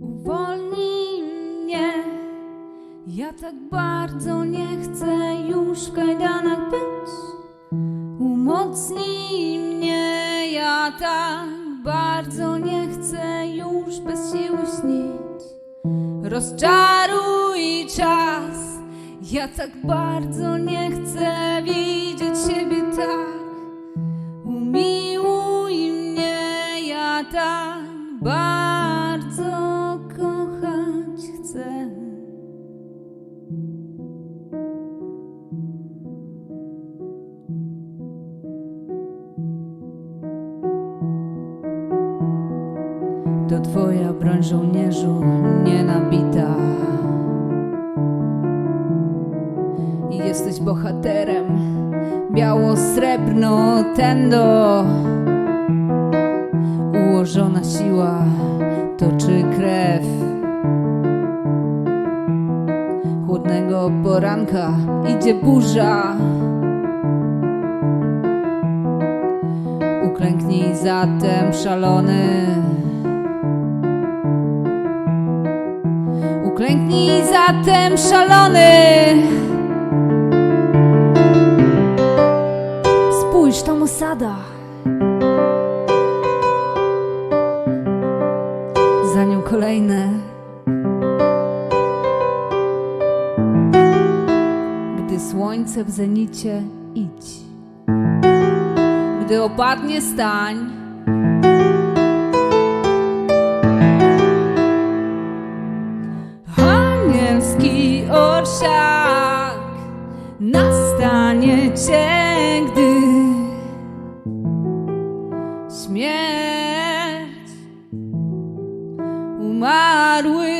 Uwolnij mnie, ja tak bardzo nie chcę już w kajdanach być. Umocnij mnie, ja tak bardzo nie chcę już bez siły śnić. Rozczaruj czas, ja tak bardzo nie chcę widzieć siebie tak. Umiłuj mnie, ja tak bardzo To twoja broń żołnierzu nienabita. Jesteś bohaterem, biało-srebrno tendo. Ułożona siła toczy krew. Chłodnego poranka idzie burza. Uklęknij zatem szalony. Uklęknij zatem szalony. Spójrz, tam osada. Za nią kolejne. Gdy słońce w zenicie, idź. Gdy opadnie, stań. Śmierć. Umarłych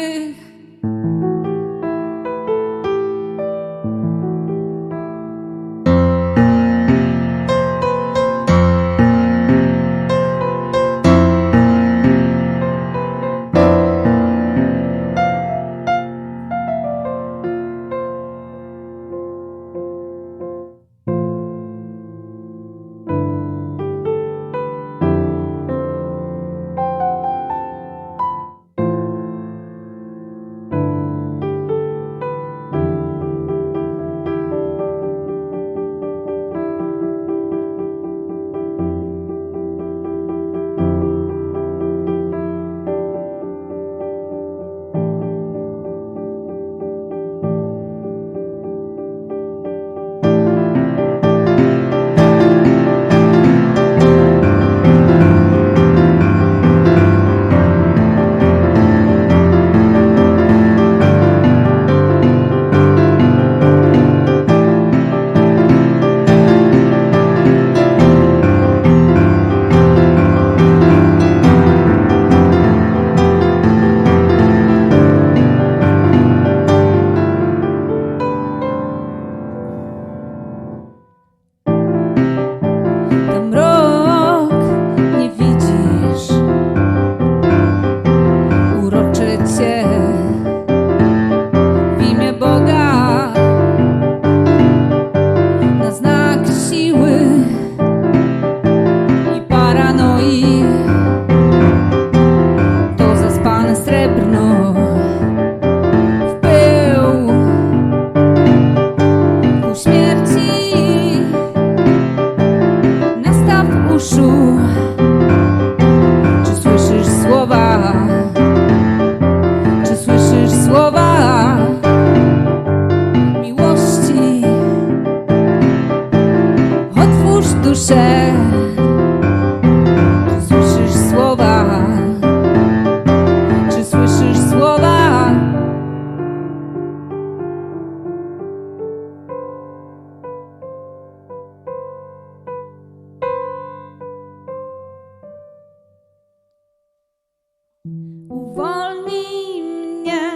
Uwolnij mnie,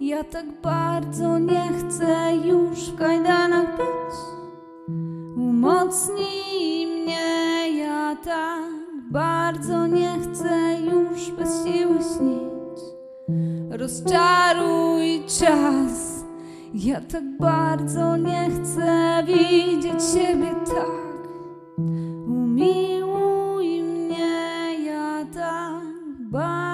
ja tak bardzo nie chcę już w kajdanach być. Umocnij mnie, ja tak bardzo nie chcę już bez siły śnić. Rozczaruj czas, ja tak bardzo nie chcę widzieć siebie tak. Bye.